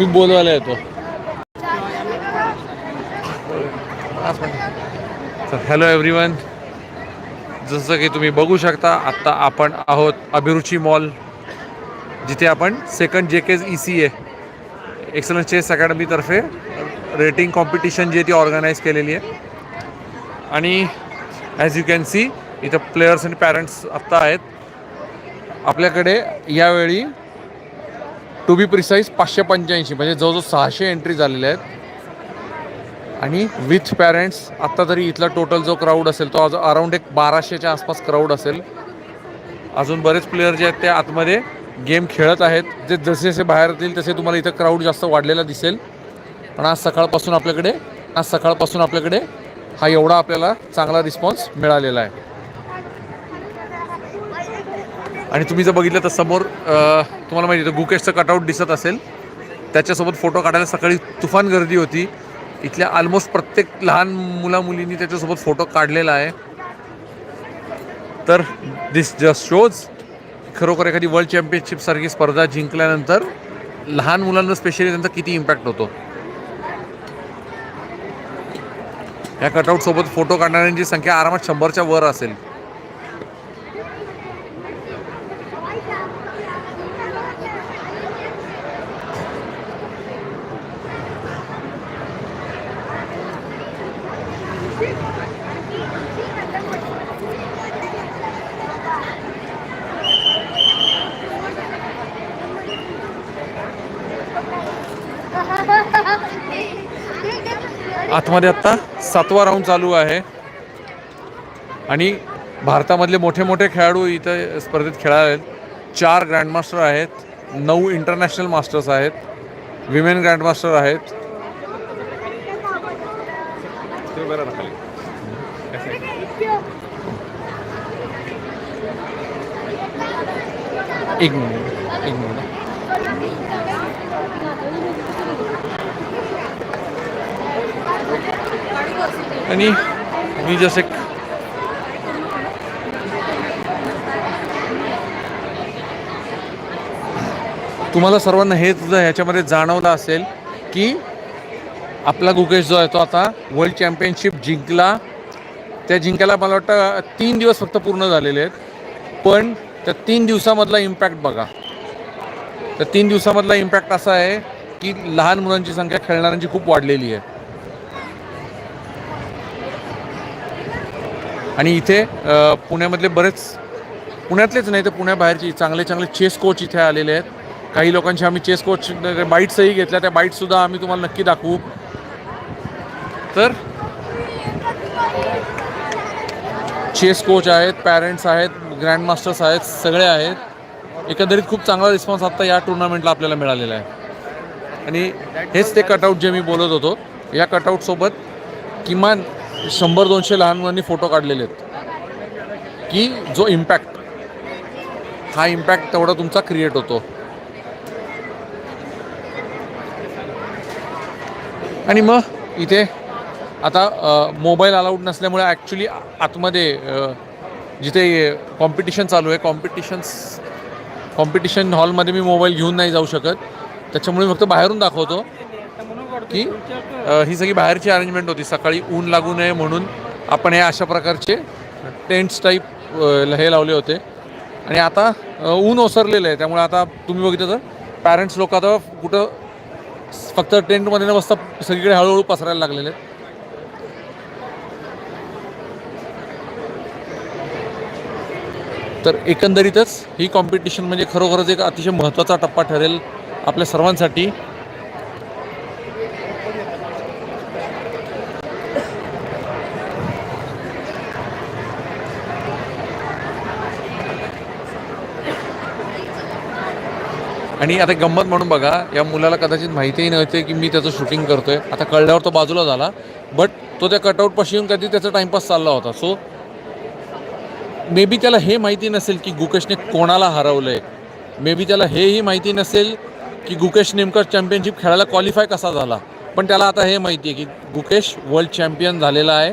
मी बोलवायला येतो. Hello everyone जसं की तुम्ही बघू शकता आत्ता आपण आहोत अभिरुची मॉल जिथे आपण सेकंड जे Kaij E C A excellence chess अकॅडमीतर्फे rating competition जी आहे ती ऑर्गनाईज केलेली आहे. आणि ॲज यू कॅन सी इथं प्लेयर्स आणि पॅरेंट्स आत्ता आहेत. आपल्याकडे यावेळी टू बी प्रिसाईज पाचशे पंच्याऐंशी म्हणजे जवळजवळ सहाशे एंट्री झालेल्या आहेत. आणि विथ पॅरेंट्स आत्ता तरी इथला टोटल जो क्राऊड असेल तो आज अराऊंड एक बाराशेच्या आसपास क्राऊड असेल. अजून बरेच प्लेयर जे आहेत ते आतमध्ये गेम खेळत आहेत. जे जसे जसे बाहेर येतील तसे तुम्हाला इथं क्राऊड जास्त वाढलेला दिसेल. पण आज सकाळपासून आपल्याकडे आज सकाळपासून आपल्याकडे हा एवढा आपल्याला चांगला रिस्पॉन्स मिळालेला आहे. आणि तुम्ही जर बघितलं तर समोर तुम्हाला माहिती आहे गुकेशचं कटआउट दिसत असेल. त्याच्यासोबत फोटो काढायला सकाळी तुफान गर्दी होती. इथल्या ऑलमोस्ट प्रत्येक लहान मुला मुलींनी त्याच्यासोबत फोटो काढलेला आहे. तर दिस जस्ट शोज खरोखर एखादी वर्ल्ड चॅम्पियनशिपसारखी स्पर्धा जिंकल्यानंतर लहान मुलांना स्पेशली त्यांचा किती इम्पॅक्ट होतो. या कटआउटसोबत फोटो काढणाऱ्यांची संख्या आरामात शंभरच्या वर असेल. आतमध्ये आत्ता सातवा राऊंड चालू आहे. आणि भारतामधले मोठे मोठे खेळाडू इथं स्पर्धेत खेळायला आहेत चार ग्रँडमास्टर आहेत नऊ इंटरनॅशनल मास्टर्स आहेत विमेन ग्रँडमास्टर आहेत. एक मिनिट एक मिनिट आणि मी जसे तुम्हाला सर्वांना हे सुद्धा ह्याच्यामध्ये जाणवलं असेल की आपला गुकेश जो आहे तो आता वर्ल्ड चॅम्पियनशिप जिंकला. त्या जिंकायला मला वाटतं तीन दिवस फक्त पूर्ण झालेले आहेत. पण त्या तीन दिवसामधला इम्पॅक्ट बघा. त्या तीन दिवसामधला इम्पॅक्ट असा आहे की लहान मुलांची संख्या खेळणाऱ्यांची खूप वाढलेली आहे. आणि इथे पुण्यामधले बरेच पुण्यातलेच नाही तर पुण्याबाहेरचे चांगले चांगले चेस कोच इथे आलेले आहेत. काही लोकांचे आम्ही चेस कोच बाईट्सही घेतल्या त्या बाईट्ससुद्धा आम्ही तुम्हाला नक्की दाखवू. तर चेस कोच आहेत पॅरेंट्स आहेत ग्रँडमास्टर्स आहेत सगळे आहेत. एकंदरीत खूप चांगला रिस्पॉन्स आत्ता या टुर्नामेंटला आपल्याला मिळालेला आहे. आणि हेच ते कटआउट जे मी बोलत होतो या कटआउटसोबत किमान शंभर दोनशे लहान मुलांनी फोटो काढलेले आहेत. की जो इम्पॅक्ट हा इम्पॅक्ट तेवढा तुमचा क्रिएट होतो. आणि मग इथे आता मोबाईल अलाउड नसल्यामुळे ॲक्च्युली आतमध्ये जिथे कॉम्पिटिशन चालू आहे कॉम्पिटिशन्स कॉम्पिटिशन हॉलमध्ये मी मोबाईल घेऊन नाही जाऊ शकत. त्याच्यामुळे मी फक्त बाहेरून दाखवतो. की ही सगळी बाहेरची अरेंजमेंट होती. सकाळी ऊन लागू नये म्हणून आपण हे अशा प्रकारचे टेंट्स टाईप हे लावले होते. आणि आता ऊन ओसरलेलं आहे. त्यामुळे आता तुम्ही बघितलं तर पॅरेंट्स लोक आता कुठं फक्त टेंटमध्ये न बसता सगळीकडे हळूहळू पसरायला लागलेले आहेत. तर एकंदरीतच ही कॉम्पिटिशन म्हणजे खरोखरच एक अतिशय महत्त्वाचा टप्पा ठरेल आपल्या सर्वांसाठी. आणि आता गंमत म्हणून बघा या मुलाला कदाचित माहितीही नव्हते की मी त्याचं शूटिंग करतोय. आता कळल्यावर तो बाजूला झाला बट तो त्या कटआउटपाशी येऊन कधी त्याचा टाइमपास चालला होता. सो मे बी त्याला हे माहिती नसेल की गुकेशने कोणाला हरवलं आहे मे बी त्याला हेही माहिती नसेल की गुकेश नेमका चॅम्पियनशिप खेळायला क्वालिफाय कसा झाला. पण त्याला आता हे माहिती आहे की गुकेश वर्ल्ड चॅम्पियन झालेला आहे.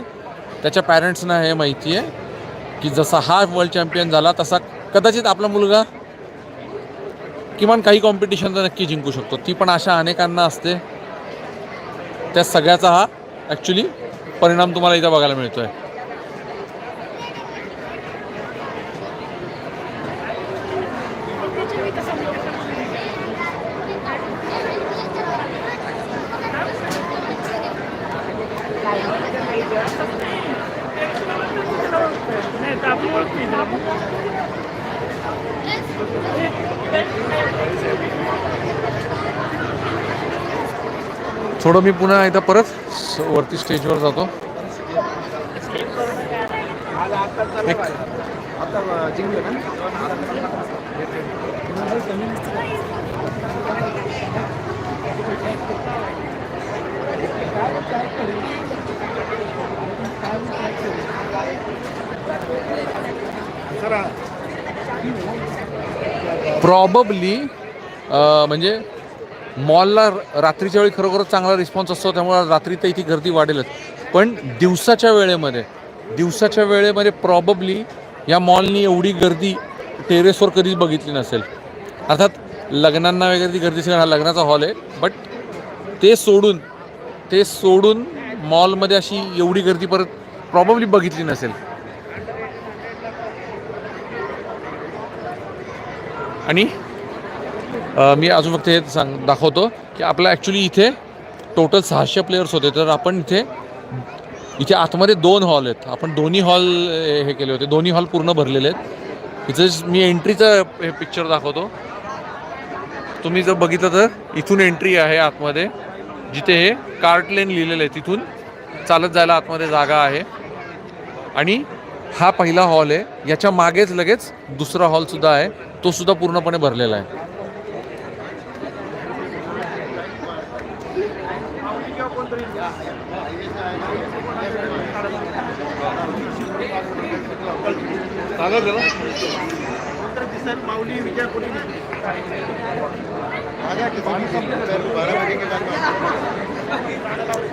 त्याच्या पॅरेंट्सना हे माहिती आहे की जसा हा वर्ल्ड चॅम्पियन झाला तसा कदाचित आपला मुलगा किमान काही कॉम्पिटिशन तर नक्की जिंकू शकतो. ती पण अशा अनेकांना असते. त्या सगळ्याचा हा ॲक्च्युली परिणाम तुम्हाला इथं बघायला मिळतो आहे थोडं मी पुन्हा एकदा परत स- वरती स्टेजवर जातो. एक प्रॉबबली म्हणजे मॉलला रात्रीच्या वेळी खरोखरच चांगला रिस्पॉन्स असतो त्यामुळे रात्री तर इथे गर्दी वाढेलच. पण दिवसाच्या वेळेमध्ये दिवसाच्या वेळेमध्ये प्रॉबबली या मॉलनी एवढी गर्दी टेरेसवर कधीच बघितली नसेल. अर्थात लग्नांना वगैरे ती गर्दी हा लग्नाचा हॉल आहे बट ते सोडून ते सोडून मॉलमध्ये अशी एवढी गर्दी परत प्रॉबबली बघितली नसेल. आणि मी अजून फक्त हे सांग दाखवतो की आपला ॲक्च्युली इथे टोटल सहाशे प्लेयर्स होते. तर आपण इथे इथे आतमध्ये दोन हॉल आहेत. आपण दोन्ही हॉल हे केले होते. दोन्ही हॉल पूर्ण भरलेले आहेत. इथं मी एंट्रीचं हे पिक्चर दाखवतो. तुम्ही जर बघितलं तर इथून एंट्री आहे आतमध्ये. जिथे हे कार्ट लेन लिहिलेलं आहे तिथून चालत जायला आतमध्ये जागा आहे. आणि हा पहिला हॉल आहे. याच्या मागेच लगेच दुसरा हॉलसुद्धा आहे. तो सुद्धा पूर्णपणे भरलेला आहे. माऊली विजय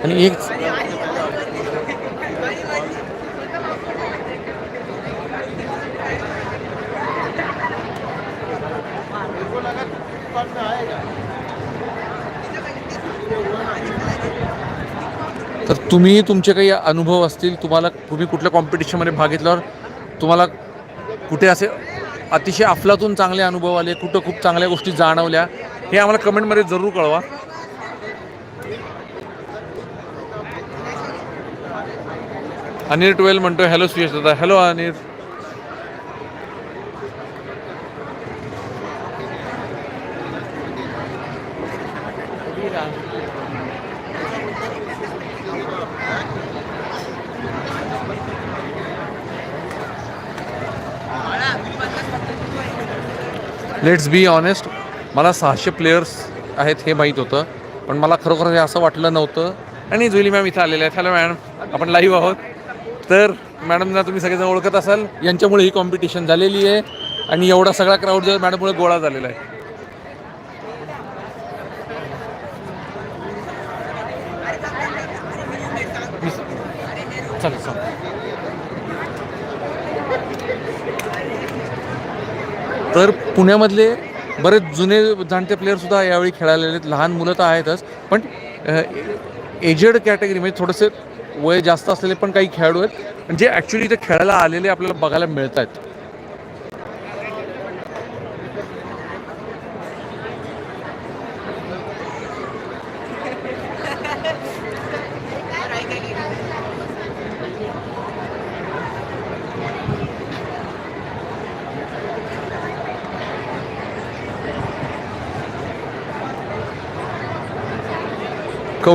आणि एक तर तुम्ही तुमचे काही अनुभव असतील तुम्हाला तुम्ही कुठल्या कॉम्पिटिशनमध्ये भाग घेतल्यावर तुम्हाला कुठे असे अतिशय अफलातून चांगले अनुभव आले कुठं खूप चांगल्या गोष्टी जाणवल्या हे आम्हाला कमेंटमध्ये जरूर कळवा. अनिर ट्वेल्व म्हणतो हॅलो सुयश दादा hello Anir. Let's be honest मला सहाशे प्लेयर्स आहेत हे माहीत होतं. पण मला खरोखर हे असं वाटलं नव्हतं. आणि जुली मॅम इथं आलेल्या आहेत. हॅलो मॅडम आपण लाईव्ह आहोत. तर मॅडमना तुम्ही सगळेजण ओळखत असाल. यांच्यामुळे ही कॉम्पिटिशन झालेली आहे. आणि एवढा सगळा क्राऊड जो मॅडममुळे गोळा झालेला आहे चालेल चालेल तर पुण्यामधले बरेच जुने जाणते प्लेअरसुद्धा यावेळी खेळालेले आहेत लहान मुलं तर आहेतच. पण एजेड कॅटेगरी म्हणजे थोडंसं वय जास्त असलेले पण काही खेळाडू आहेत. जे ॲक्च्युली इथे खेळायला आलेले आपल्याला बघायला मिळत आहेत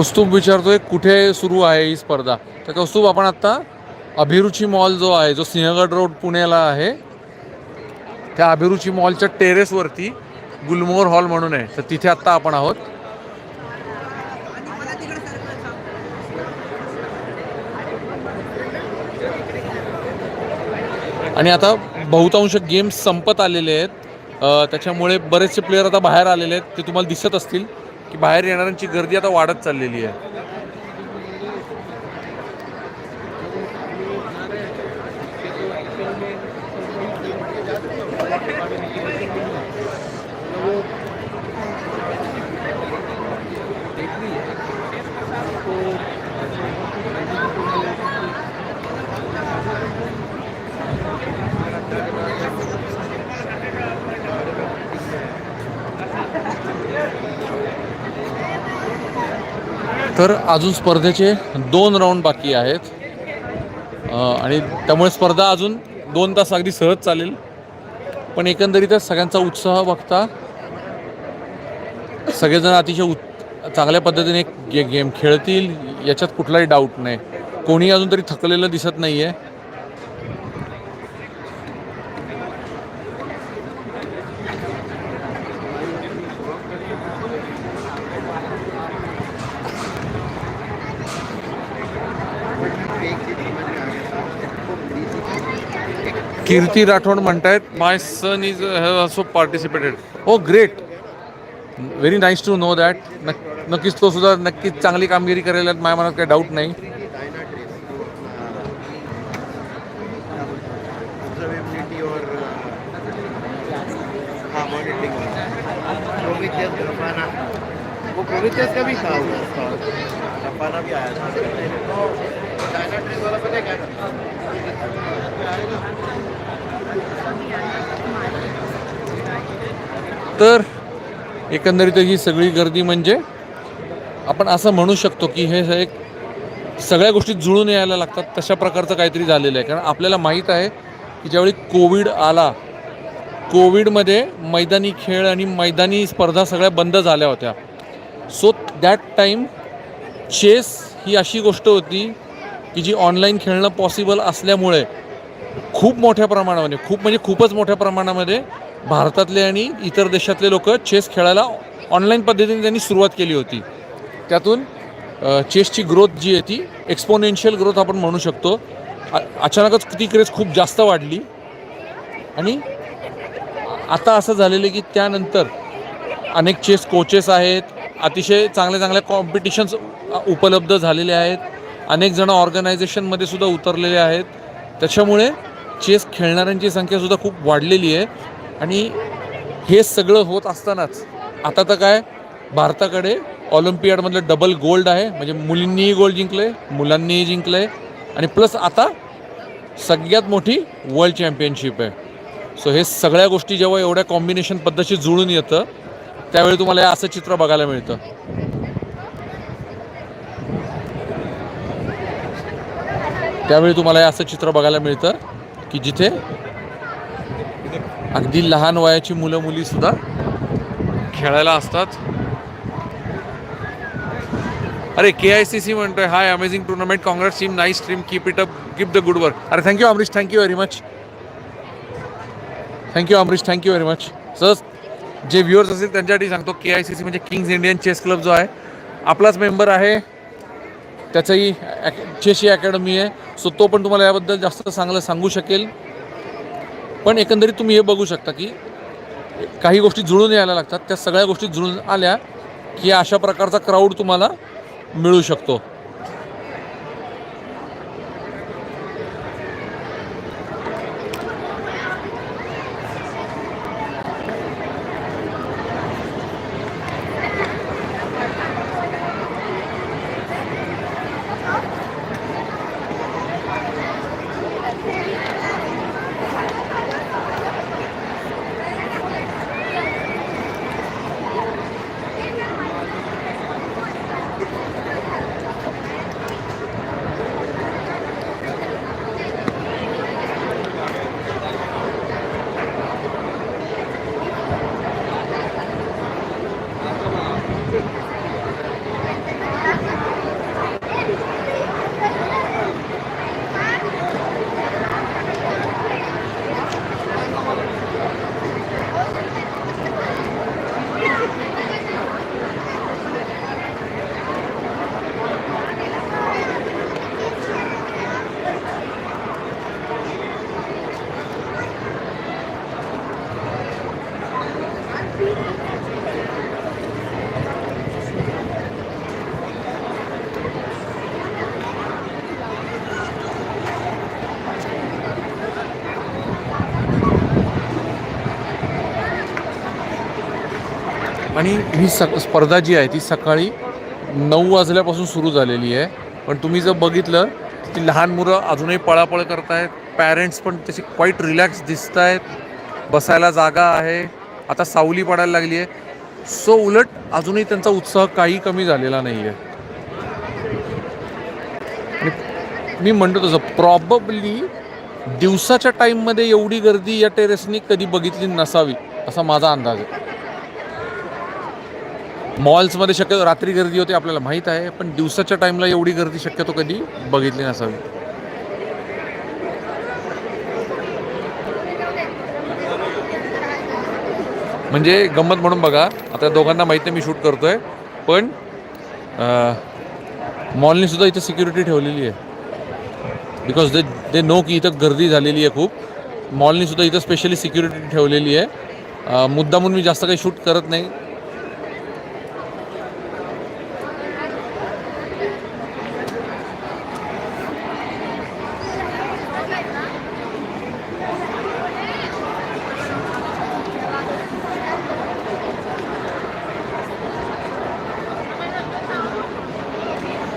कौस्तुभ विचारतोय कुठे सुरू आहे ही स्पर्धा? तर कौस्तुभ आपण आत्ता अभिरुची मॉल जो आहे जो सिंहगड रोड पुण्याला आहे त्या अभिरुची मॉलच्या टेरेसवरती गुलमोहर हॉल म्हणून आहे. तर तिथे आत्ता आपण आहोत. आणि आता बहुतांश गेम्स संपत आलेले आहेत. त्याच्यामुळे बरेचसे प्लेयर आता बाहेर आलेले आहेत ते तुम्हाला दिसत असतील. की बाहेर येणाऱ्यांची गर्दी आता वाढत चाललेली आहे. तर अजून स्पर्धेचे दोन राऊंड बाकी आहेत. आणि त्यामुळे स्पर्धा अजून दोन तास अगदी सहज चालेल. पण एकंदरीतच सगळ्यांचा उत्साह बघता सगळेजण अतिशय उत् चांगल्या पद्धतीने गे गेम खेळतील याच्यात कुठलाही डाऊट नाही. कोणी अजून तरी थकलेलं दिसत नाही आहे कीर्ती राठोड म्हणतायत. My son is have also participated हो great very nice to know that नक्कीच तो सुद्धा नक्कीच चांगली कामगिरी करेल माझ्या मनात काही डाऊट नाही. ऑब्जर्वेबिलिटी तर एकंदरीत ही सगळी गर्दी म्हणजे आपण असं म्हणू शकतो की हे एक सगळ्या गोष्टी जुळून यायला लागतात तशा प्रकारचं काहीतरी झालेलं आहे. कारण आपल्याला माहीत आहे की ज्यावेळी कोविड आला कोविडमध्ये मैदानी खेळ आणि मैदानी स्पर्धा सगळ्या बंद झाल्या होत्या. सो दॅट टाईम चेस ही अशी गोष्ट होती की जी ऑनलाईन खेळणं पॉसिबल असल्यामुळे खूप मोठ्या प्रमाणामध्ये खूप म्हणजे खूपच मोठ्या प्रमाणामध्ये भारतातले आणि इतर देशातले लोक चेस खेळायला ऑनलाईन पद्धतीने त्यांनी सुरुवात केली होती. त्यातून चेसची ग्रोथ जी आहे ती एक्सपोनेन्शियल ग्रोथ आपण म्हणू शकतो. अचानकच ती क्रेज खूप जास्त वाढली. आणि आता असं झालेलं आहे की त्यानंतर अनेक चेस कोचेस आहेत अतिशय चांगल्या चांगल्या कॉम्पिटिशन्स उपलब्ध झालेले आहेत. अनेक जण ऑर्गनायझेशनमध्ये सुद्धा उतरलेले आहेत. त्याच्यामुळे चेस खेळणाऱ्यांची संख्यासुद्धा खूप वाढलेली आहे. आणि हे सगळं होत असतानाच आता तर काय भारताकडे ऑलिम्पियाडमधलं डबल गोल्ड आहे. म्हणजे मुलींनीही गोल्ड जिंकलं आहे मुलांनीही जिंकलं आहे आणि प्लस आता सगळ्यात मोठी वर्ल्ड चॅम्पियनशिप आहे. सो हे सगळ्या गोष्टी जेव्हा एवढ्या कॉम्बिनेशन पद्धतशी जुळून येतं त्यावेळी तुम्हाला हे असं चित्र बघायला मिळतं. त्यावेळी तुम्हाला हे असं चित्र बघायला मिळतं की जिथे अगदी लहान वयाची मुलं मुली सुद्धा खेळायला असतात. अरे के आय सी सी म्हणतोय. Hi amazing tournament congress team nice team keep it up keep the good work अरे thank you Amrish thank you very much thank you Amrish thank you very much सहज जे viewers असतील त्यांच्यासाठी सांगतो K I C C म्हणजे Kings Indian Chess Club जो आहे आपलाच मेंबर आहे. त्याचंही चेशी चेस ही अकॅडमी आहे. सो तो पण तुम्हाला याबद्दल जास्त चांगलं सांगू शकेल. पण एकंदरीत तुम्ही हे बघू शकता की काही गोष्टी जुळून यायला लागतात. त्या सगळ्या गोष्टी जुळून आल्या की अशा प्रकारचा क्राऊड तुम्हाला मिळू शकतो. आणि ही सक स्पर्धा जी आहे ती सकाळी नऊ वाजल्यापासून सुरू झालेली आहे. पण तुम्ही जर बघितलं ती लहान मुलं अजूनही पळापळ करत आहेत पॅरेंट्स पण त्याची क्वाईट रिलॅक्स दिसत आहेत बसायला जागा आहे. आता सावली पडायला लागली आहे. सो उलट अजूनही त्यांचा उत्साह काही कमी झालेला नाही आहे आणि मी म्हणतो तसं प्रॉबबली दिवसाच्या टाईममध्ये एवढी गर्दी या टेरेसनी कधी बघितली नसावी असा माझा अंदाज आहे. मॉल्समध्ये शक्यतो रात्री गर्दी होते आपल्याला माहीत आहे पण दिवसाच्या टाईमला एवढी गर्दी शक्यतो कधी बघितली नसावी. म्हणजे गंमत म्हणून बघा आता दोघांना माहीत नाही मी शूट करतोय पण मॉलने सुद्धा इथं सिक्युरिटी ठेवलेली आहे. बिकॉज दे दे नो की इथं गर्दी झालेली आहे खूप. मॉलने सुद्धा इथं स्पेशली सिक्युरिटी ठेवलेली आहे. अ, मुद्दामून मी जास्त काही शूट करत नाही.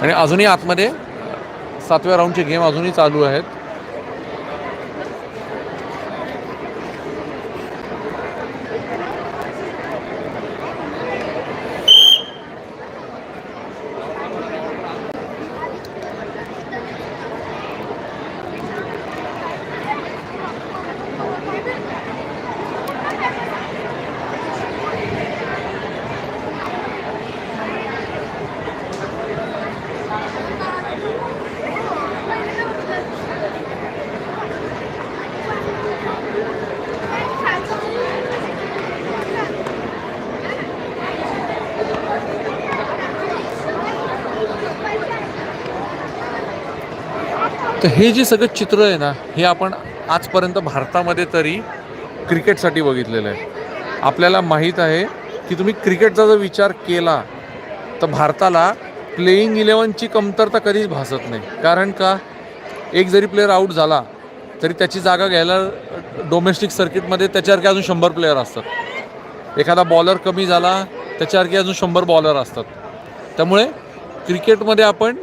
आणि अजूनही आतमध्ये सातव्या राऊंडचे गेम अजूनही चालू आहेत. तर हे जे सगळं चित्र आहे ना हे आपण आजपर्यंत भारतामध्ये तरी क्रिकेटसाठी बघितलेलं आहे. आपल्याला माहीत आहे की तुम्ही क्रिकेटचा जर विचार केला तर भारताला प्लेईंग इलेवनची कमतरता कधीच भासत नाही. कारण का? एक जरी प्लेअर आऊट झाला तरी त्याची जागा घ्यायला डोमेस्टिक सर्किटमध्ये त्याच्यासारखे अजून शंभर प्लेअर असतात. एखादा बॉलर कमी झाला त्याच्यासारखे अजून शंभर बॉलर असतात. त्यामुळे क्रिकेटमध्ये आपण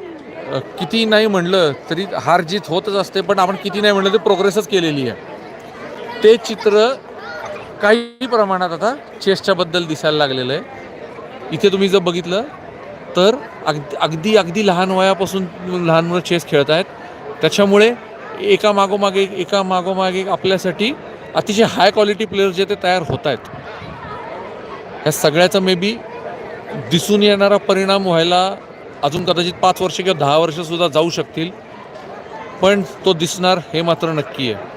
किती नाही म्हणलं तरी हार जीत होतच असते पण आपण किती नाही म्हणलं तरी प्रोग्रेसच केलेली आहे. ते चित्र काही प्रमाणात आता चेसच्याबद्दल दिसायला लागलेलं आहे. इथे तुम्ही जर बघितलं तर अगदी अगदी अगदी लहान वयापासून लहान मुलं चेस खेळत आहेत. त्याच्यामुळे एका मागोमागे एका मागोमागे आपल्यासाठी अतिशय हाय क्वालिटी प्लेयर्स जे ते तयार होत आहेत. ह्या सगळ्याचा मे बी दिसून येणारा परिणाम व्हायला अजून कदाचित पाच वर्ष किंवा दहा वर्षसुद्धा जाऊ शकतील. पण तो दिसणार हे मात्र नक्की आहे.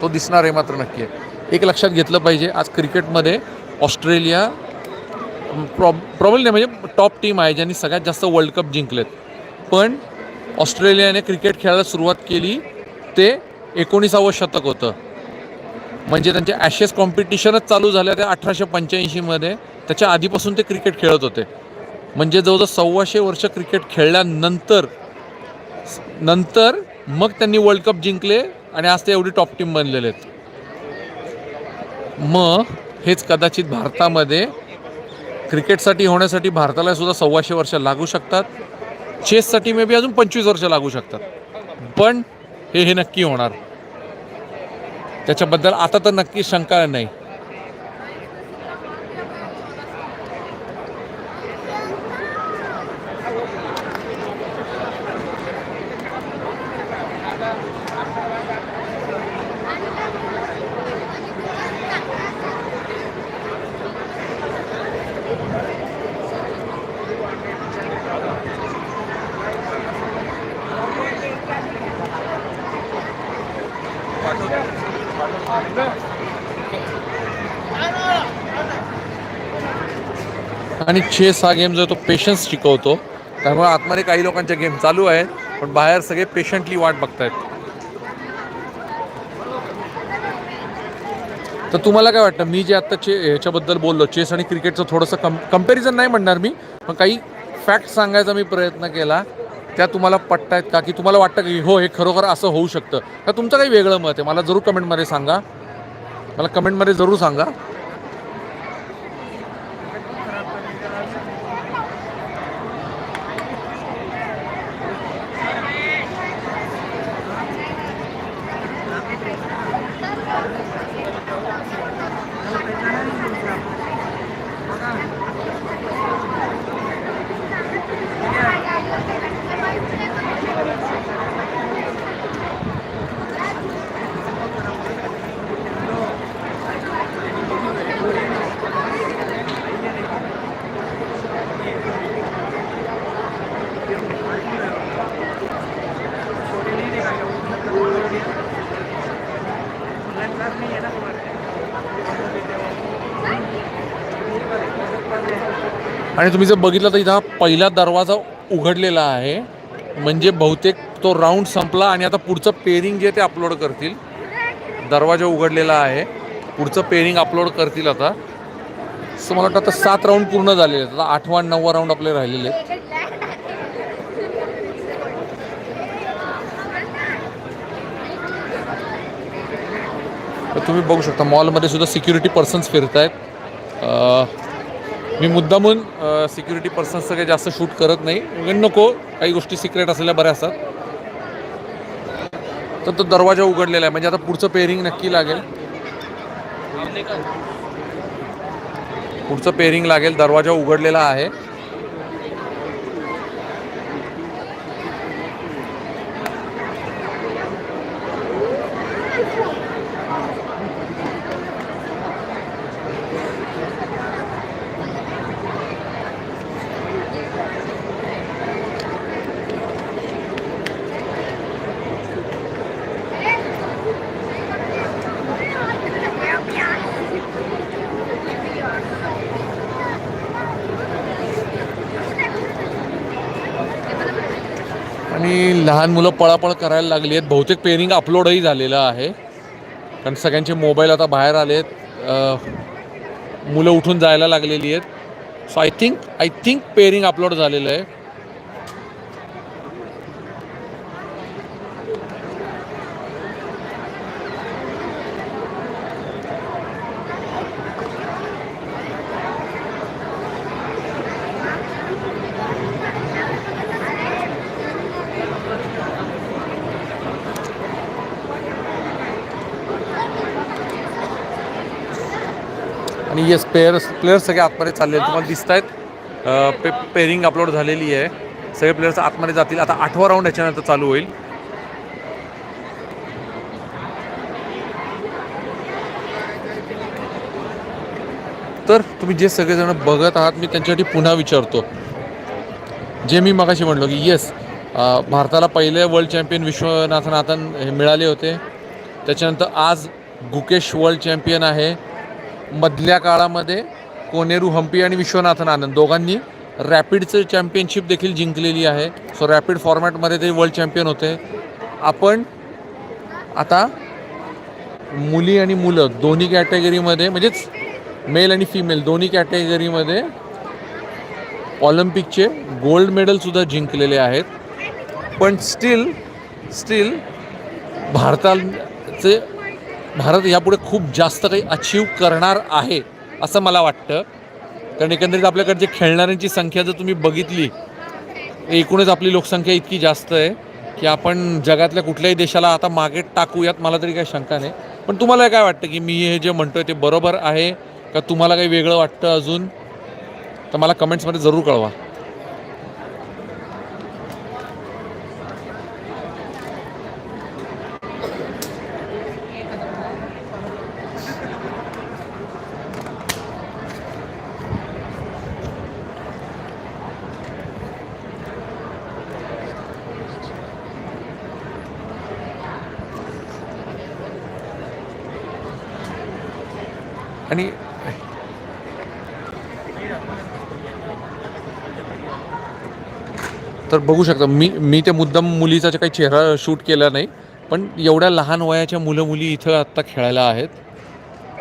तो दिसणार हे मात्र नक्की आहे. एक लक्षात घेतलं पाहिजे आज क्रिकेटमध्ये ऑस्ट्रेलिया प्रॉब प्रॉब्लेम नाही म्हणजे टॉप टीम आहे ज्यांनी सगळ्यात जास्त वर्ल्ड कप जिंकलेत. पण ऑस्ट्रेलियाने क्रिकेट खेळायला सुरुवात केली ते एकोणीसावं शतक होतं. म्हणजे त्यांचे ॲशेस कॉम्पिटिशनच चालू झाल्या त्या अठराशे पंच्याऐंशीमध्ये. त्याच्या आधीपासून ते क्रिकेट खेळत होते. म्हणजे जवळजवळ सव्वाशे वर्ष क्रिकेट खेळल्यानंतर नंतर मग त्यांनी वर्ल्ड कप जिंकले आणि आज ते एवढी टॉप टीम बनलेले आहेत. मग हेच कदाचित भारतामध्ये क्रिकेटसाठी होण्यासाठी भारताला सुद्धा सव्वाशे वर्ष लागू शकतात. चेससाठी मे बी अजून पंचवीस वर्ष लागू शकतात. पण हे हे नक्की होणार. त्याच्याबद्दल आता तर नक्की शंका नाही. आणि चेस हा गेम जो आहे तो पेशन्स शिकवतो. त्यामुळे आतमध्ये काही लोकांचे गेम चालू आहेत पण बाहेर सगळे पेशंटली वाट बघतायत. तर तुम्हाला काय वाटतं? मी जे आत्ता चे ह्याच्याबद्दल बोललो चेस आणि क्रिकेटचं थोडंसं कम कंपॅरिझन नाही म्हणणार मी पण काही फॅक्ट सांगायचा मी प्रयत्न केला त्या तुम्हाला पटतायत का? की तुम्हाला वाटतं की हो हे खरोखर असं होऊ शकतं? का तुमचं काही वेगळं मत आहे? मला जरूर कमेंटमध्ये सांगा. मला कमेंटमध्ये जरूर सांगा. आणि तुम्ही जर बघितलं तर इथं हा पहिला दरवाजा उघडलेला आहे. म्हणजे बहुतेक तो राऊंड संपला आणि आता पुढचं पेरिंग जे ते अपलोड करतील. दरवाजा उघडलेला आहे. पुढचं पेरिंग अपलोड करतील आता. सो मला वाटतं आता सात राऊंड पूर्ण झालेले आहेत. आता आठवा नववा राऊंड आपले राहिलेले आहेत. तर तुम्ही बघू शकता मॉलमध्ये सुद्धा सिक्युरिटी पर्सन्स फिरत आहेत मी मुद्दामून सिक्युरिटी पर्सन्सचं काही जास्त शूट करत नाही. नको काही गोष्टी सिक्रेट असलेल्या बऱ्या असतात. तर तो दरवाजा उघडलेला आहे. म्हणजे आता पुढचं पेरिंग नक्की लागेल. पुढचं पेरिंग लागेल. दरवाजा उघडलेला आहे आणि लहान मुलं पळापळ करायला लागली आहेत. बहुतेक पेरिंग अपलोडही झालेलं आहे. कारण सगळ्यांचे मोबाईल आता बाहेर आले आहेत मुलं उठून जायला लागलेली आहेत. So I think I think pairing upload झालेलं आहे. आणि येस प्लेयर्स प्लेयर्स सगळे आतमध्ये चालले आहेत. तुम्हाला दिसत आहेत पे पेरिंग अपलोड झालेली आहे. सगळे प्लेयर्स आतमध्ये जातील. आता आठवा राऊंड याच्यानंतर चालू होईल. तर तुम्ही जे सगळेजण बघत आहात मी त्यांच्यासाठी पुन्हा विचारतो. जे मी मगाशी म्हणलो की येस भारताला पहिले वर्ल्ड चॅम्पियन विश्वनाथनाथन हे मिळाले होते. त्याच्यानंतर आज गुकेश वर्ल्ड चॅम्पियन आहे. मधल्या काळामध्ये कोनेरू हम्पी आणि विश्वनाथन आनंद. दोघांनी रॅपिडचं चॅम्पियनशिप देखील जिंकलेली आहे. सो रॅपिड फॉर्मॅटमध्ये ते वर्ल्ड चॅम्पियन होते. आपण आता मुली आणि मुलं दोन्ही कॅटेगरीमध्ये म्हणजेच मेल आणि फिमेल दोन्ही कॅटेगरीमध्ये ऑलिम्पिकचे गोल्ड मेडलसुद्धा जिंकलेले आहेत. पण स्टील स्टील भारताचे भारत यापुढे खूप जास्त काही अचीव करणार आहे असं मला वाटतं. कारण एकंदरीत आपल्याकडे जे खेळणाऱ्यांची संख्या जर तुम्ही बघितली एकूणच आपली लोकसंख्या इतकी जास्त आहे की आपण जगातल्या कुठल्याही देशाला आता मागे टाकूयात मला तरी काही शंका नाही. पण तुम्हाला काय वाटतं की मी हे जे म्हणतोय ते बरोबर आहे का तुम्हाला काही वेगळं वाटतं अजून? तर मला कमेंट्समध्ये जरूर कळवा. आणि तर बघू शकता मी मी ते मुद्दाम मुलीचा जे काही चेहरा शूट केला नाही पण एवढ्या लहान वयाच्या मुलं मुली इथं आत्ता खेळायला आहेत.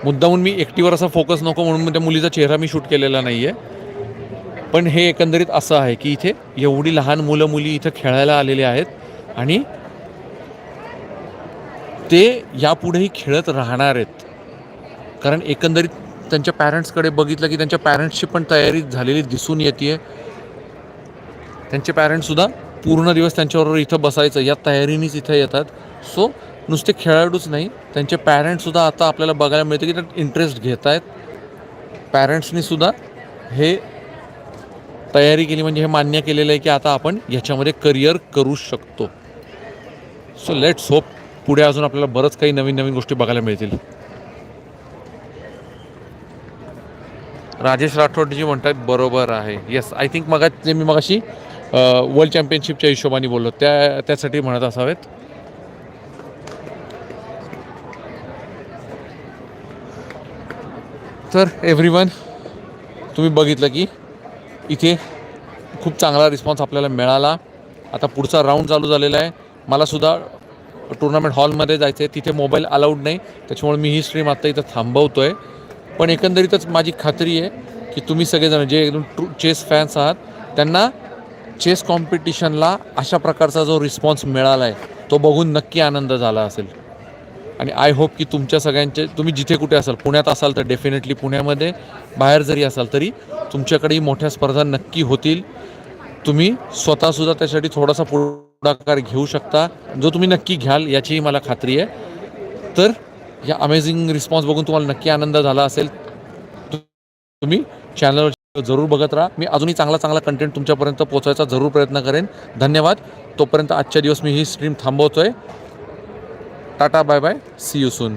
मुद्दामून मी एकटीवर असा फोकस नको म्हणून त्या मुलीचा चेहरा मी शूट केलेला नाही आहे पण हे एकंदरीत असं आहे की इथे एवढी लहान मुलं मुली इथं खेळायला आलेले आहेत आणि ते यापुढेही खेळत राहणार आहेत. कारण एकंदरीत त्यांच्या पॅरेंट्सकडे बघितलं की त्यांच्या पॅरेंट्सची पण तयारी झालेली दिसून येते त्यांचे पॅरेंट्ससुद्धा पूर्ण दिवस त्यांच्याबरोबर इथं बसायचं या तयारीनेच इथं येतात. सो नुसते खेळाडूच नाही त्यांचे पॅरेंट्ससुद्धा आता आपल्याला बघायला मिळतं की त्यात इंटरेस्ट घेत आहेत पॅरेंट्सनीसुद्धा हे तयारी केली म्हणजे हे मान्य केलेलं आहे की आता आपण याच्यामध्ये करिअर करू शकतो. सो लेट्स होप पुढे अजून आपल्याला बरंच काही नवीन नवीन गोष्टी बघायला मिळतील. राजेश राठोड जी म्हणतात बरोबर आहे. येस आय थिंक मग जे मी मगाशी वर्ल्ड चॅम्पियनशिपच्या हिशोबाने बोललो त्या त्यासाठी म्हणत असावेत. तर एव्हरीवन तुम्ही बघितलं की इथे खूप चांगला रिस्पॉन्स आपल्याला मिळाला. आता पुढचा राऊंड चालू झालेला आहे. मलासुद्धा टुर्नामेंट हॉलमध्ये जायचं आहे तिथे मोबाईल अलाउड नाही. त्याच्यामुळे मी ही स्ट्रीम आत्ता इथं थांबवतो आहे पण एकंदरीतच माझी खात्री आहे की तुम्ही सगळेजण जे एकदम ट्रू चेस फॅन्स आहात त्यांना चेस कॉम्पिटिशनला अशा प्रकारचा जो रिस्पॉन्स मिळाला आहे तो बघून नक्की आनंद झाला असेल. आणि आय होप की तुमच्या सगळ्यांचे तुम्ही जिथे कुठे असाल पुण्यात असाल तर डेफिनेटली पुण्यामध्ये बाहेर जरी असाल तरी तुमच्याकडेही मोठ्या स्पर्धा नक्की होतील. तुम्ही स्वतःसुद्धा त्यासाठी थोडासा पुढाकार घेऊ शकता. जो तुम्ही नक्की घ्याल याचीही मला खात्री आहे. तर या अमेझिंग रिस्पॉन्स बघून तुम्हाला नक्की आनंद झाला असेल. तु- तुम्ही चॅनलवर जरूर बघत राहा. मी अजूनही चांगला चांगला कंटेंट तुमच्यापर्यंत पोहोचायचा जरूर प्रयत्न करेन. धन्यवाद. तोपर्यंत आजच्या दिवस मी ही stream थांबवतोय. Tata bye bye see you soon